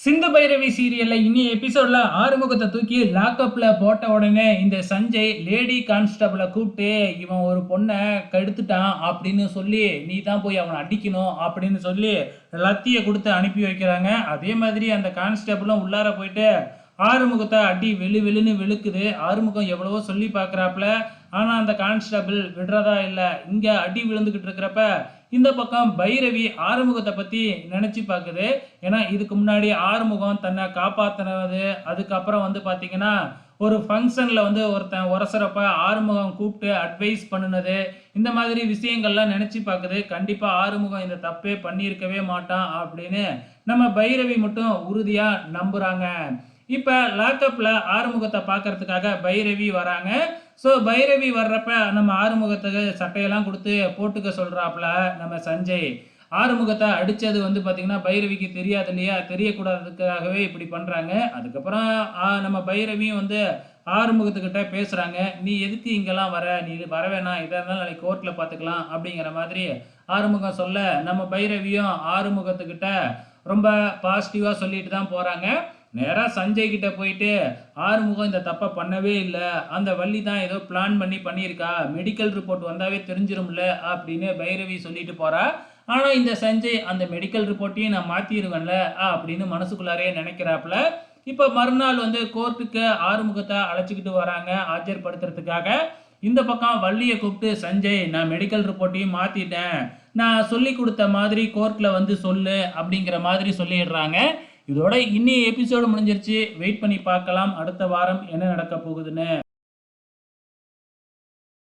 சிந்து பைரவி சீரியல்ல இனி எபிசோட்ல ஆறுமுகத்தை தூக்கி லாக்அப்ல போட்ட உடனே இந்த சஞ்சய் லேடி கான்ஸ்டபிளை கூப்பிட்டு இவன் ஒரு பொண்ணை கெடுத்துட்டான் அப்படின்னு சொல்லி நீ தான் போய் அவனை அடிக்கணும் அப்படின்னு சொல்லி லத்தியை கொடுத்து அனுப்பி வைக்கிறாங்க. அதே மாதிரி அந்த கான்ஸ்டபிளும் உள்ளார போயிட்டு ஆறுமுகத்தை அடி வெளு வெளுன்னு வெளுக்குது. ஆறுமுகம் எவ்வளவோ சொல்லி பார்க்குறாப்புல. ஆனால் அந்த கான்ஸ்டபிள் விடுறதா இல்லை. இங்கே அடி விழுந்துக்கிட்டு இருக்கிறப்ப இந்த பக்கம் பைரவி ஆறுமுகத்தை பற்றி நினச்சி பார்க்குது ஏன்னா இதுக்கு முன்னாடி ஆறுமுகம் தன்னை காப்பாற்றினது அதுக்கப்புறம் வந்து பார்த்திங்கன்னா ஒரு ஃபங்க்ஷனில் வந்து ஒருத்தன் உரசுறப்ப ஆறுமுகம் கூப்பிட்டு அட்வைஸ் பண்ணினது. இந்த மாதிரி விஷயங்கள்லாம் நினச்சி பார்க்குது கண்டிப்பாக ஆறுமுகம் இந்த தப்பே பண்ணியிருக்கவே மாட்டான் அப்படின்னு நம்ம பைரவி மட்டும் உறுதியாக நம்புகிறாங்க இப்போ லாக்அப்பில் ஆறுமுகத்தை பார்க்கறதுக்காக பைரவி வராங்க. ஸோ பைரவி வர்றப்ப நம்ம ஆறுமுகத்துக்கு சட்டையெல்லாம் கொடுத்து போட்டுக்க சொல்கிறாப்புல நம்ம சஞ்சய். ஆறுமுகத்தை அடித்தது வந்து பார்த்திங்கன்னா பைரவிக்கு தெரியாது இல்லையா? தெரியக்கூடாததுக்காகவே இப்படி பண்ணுறாங்க அதுக்கப்புறம் நம்ம பைரவியும் வந்து ஆறுமுகத்துக்கிட்ட பேசுகிறாங்க நீ எதுக்கு இங்கெல்லாம் வர? நீ வர வேணாம். இதாக இருந்தாலும் நாளைக்கு கோர்ட்டில் பார்த்துக்கலாம் அப்படிங்கிற மாதிரி ஆறுமுகம் சொல்ல நம்ம பைரவியும் ஆறுமுகத்துக்கிட்ட ரொம்ப பாசிட்டிவாக சொல்லிட்டு தான் போகிறாங்க நேராக சஞ்சய் கிட்ட போயிட்டு ஆறுமுகம் இந்த தப்பை பண்ணவே இல்லை. அந்த வள்ளி தான் ஏதோ பிளான் பண்ணி பண்ணியிருக்கா. மெடிக்கல் ரிப்போர்ட் வந்தாவே தெரிஞ்சிரும்ல அப்படின்னு பைரவி சொல்லிட்டு போறா. ஆனால் இந்த சஞ்சய் அந்த மெடிக்கல் ரிப்போர்ட்டையும் நான் மாற்றிடுவேன்ல அப்படின்னு மனசுக்குள்ளாரே நினைக்கிறாப்புல. இப்போ மறுநாள் வந்து கோர்ட்டுக்கு ஆறுமுகத்தை அழைச்சிக்கிட்டு வராங்க ஆஜர்படுத்துறதுக்காக இந்த பக்கம் வள்ளியை கூப்பிட்டு சஞ்சய் நான் மெடிக்கல் ரிப்போர்ட்டையும் மாற்றிட்டேன் நான் சொல்லி கொடுத்த மாதிரி கோர்ட்டில் வந்து சொல்லு அப்படிங்கிற மாதிரி சொல்லிடுறாங்க. இதோட இன்னி எபிசோடு முடிஞ்சிருச்சு. வெயிட் பண்ணி பார்க்கலாம். அடுத்த வாரம் என்ன நடக்க போகுதுன்னு.